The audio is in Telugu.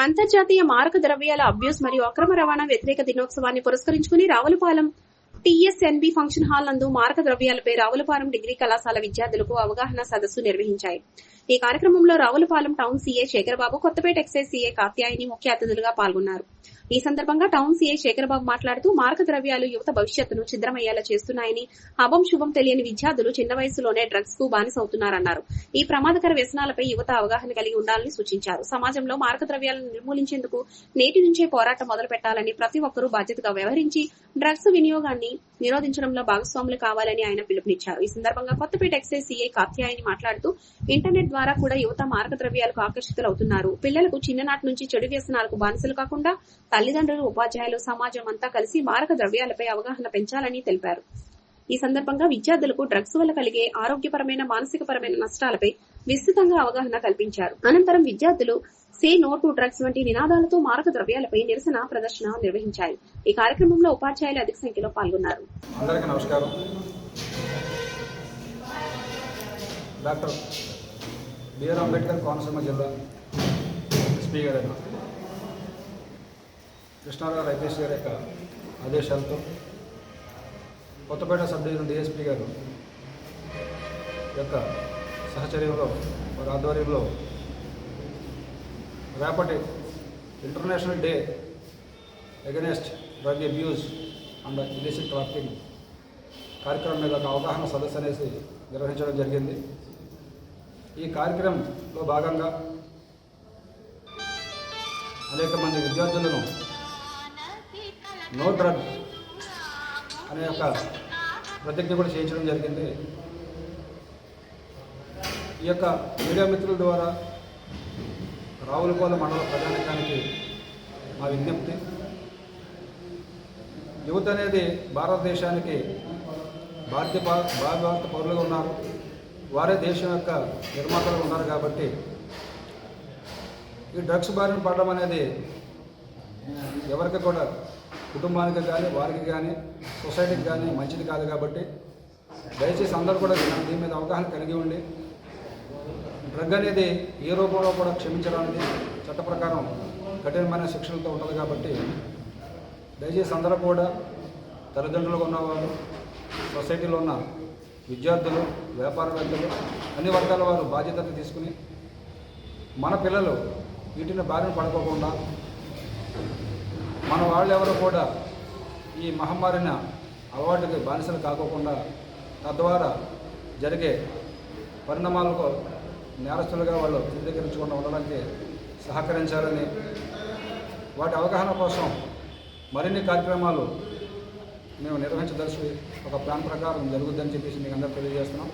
అంతర్జాతీయ మారక ద్రవ్యాల అబ్యూస్ మరియు అక్రమ రవాణా వ్యతిరేక దినోత్సవాన్ని పురస్కరించుకుని రావులపాలెం టీఎస్ఎన్బి ఫంక్షన్ హాల్ నందు మారక ద్రవ్యాలపై రావులపాలెం డిగ్రీ కళాశాల విద్యార్థులకు అవగాహన సదస్సు నిర్వహించాయి. ఈ కార్యక్రమంలో Ravulapalem town CA Sekharababu Kothapeta excise CA Katyayani ముఖ్య అతిథులుగా పాల్గొన్నారు. ఈ సందర్భంగా టౌన్ సీఏ శేఖరబాబు మాట్లాడుతూ మార్క ద్రవ్యాలు యువత భవిష్యత్తును ఛిద్రమయ్యేలా చేస్తున్నాయని అభం శుభం తెలియని విద్యార్థులు చిన్న వయసులోనే డ్రగ్స్కు బానిసవుతున్నారన్నారు. ఈ ప్రమాదకర వ్యసనాలపై యువత అవగాహన కలిగి ఉండాలని సూచించారు. సమాజంలో మారక ద్రవ్యాలను నిర్మూలించేందుకు నేటి నుంచే పోరాటం మొదలు పెట్టాలని ప్రతి ఒక్కరూ బాధ్యతగా వ్యవహరించి డ్రగ్స్ వినియోగాన్ని నిరోధించడంలో భాగస్వాములు కావాలని ఆయన పిలుపునిచ్చారు. ఈ సందర్భంగా కొత్తపేట ఎక్సైజ్ సీఐ కాత్యాయని మాట్లాడుతూ ఇంటర్నెట్ ద్వారా కూడా యువత మారక ద్రవ్యాలకు ఆకర్షితులవుతున్నారు. పిల్లలకు చిన్ననాటి నుంచి చెడు వ్యసనాలకు బానిసలు కాకుండా తల్లిదండ్రులు ఉపాధ్యాయులు సమాజం అంతా కలిసి మారక ద్రవ్యాలపై అవగాహన పెంచాలని తెలిపారు. ఈ సందర్భంగా విద్యార్థులకు డ్రగ్స్ వల్ల కలిగే ఆరోగ్యపరమైన మానసికపరమైన నష్టాలపై విస్తృతంగా అవగాహన కల్పించారు. అనంతరం విద్యార్థులు సే నో టు డ్రగ్స్ వంటి నినాదాలతో మారక ద్రవ్యాలపై నిరసన ప్రదర్శన నిర్వహించారు. ఈ కార్యక్రమంలో ఉపాధ్యాయులు అధిక సంఖ్యలో పాల్గొన్నారు. అందరికీ నమస్కారం. డాక్టర్ బిఆర్ అంబేద్కర్ కోనసీమ జిల్లా ఎస్పీ గారు కృష్ణారావు ఐపీఎస్ గారి యొక్క ఆదేశాలతో కొత్తపేట సబ్ డివిజన్ డిఎస్పీ గారు యొక్క సహచర్యంలో వారి ఆధ్వర్యంలో రేపటి international day against drug abuse and illicit trafficking కార్యక్రమం మీద ఒక అవగాహన సదస్సు అనేసి నిర్వహించడం జరిగింది. ఈ కార్యక్రమంలో భాగంగా అనేక మంది విద్యార్థులను నో డ్రగ్ అనే ఒక ప్రతిజ్ఞ కూడా చేయించడం జరిగింది. ఈ యొక్క మీడియా మిత్రుల ద్వారా రావులపాల మండల ప్రజానికానికి మా విజ్ఞప్తి. యువత అనేది భారతదేశానికి భారతీయ భారత పౌరులుగా ఉన్నారు. వారే దేశం యొక్క నిర్మాతలు ఉన్నారు కాబట్టి ఈ డ్రగ్స్ బారిన పడడం అనేది ఎవరికి కూడా కుటుంబానికి కానీ వారికి కానీ సొసైటీకి కానీ మంచిది కాదు కాబట్టి దయచేసి అందరూ కూడా దీని మీద అవగాహన కలిగి ఉండి డ్రగ్ అనేది ఏ రూపంలో కూడా క్షమించడానికి చట్ట ప్రకారం కఠినమైన శిక్షలతో ఉంటుంది కాబట్టి దయచేసి అందరూ కూడా తల్లిదండ్రులుగా ఉన్నవారు సొసైటీలో ఉన్న విద్యార్థులు వ్యాపారవేత్తలు అన్ని వర్గాల వారు బాధ్యత తీసుకుని మన పిల్లలు వీటిని బారిన పడుకోకుండా మన వాళ్ళు ఎవరు కూడా ఈ మహమ్మారిన అలవాటుకి బానిసలు కాకోకుండా తద్వారా జరిగే పరిణామాలకు నేరస్తులుగా వాళ్ళు చిత్రీకరించకుండా ఉండడానికి సహకరించాలని వాటి అవగాహన కోసం మరిన్ని కార్యక్రమాలు మేము నిర్వహించదలిసి ఒక ప్లాన్ ప్రకారం జరుగుద్దని చెప్పేసి మీకు అందరూ తెలియజేస్తున్నాం.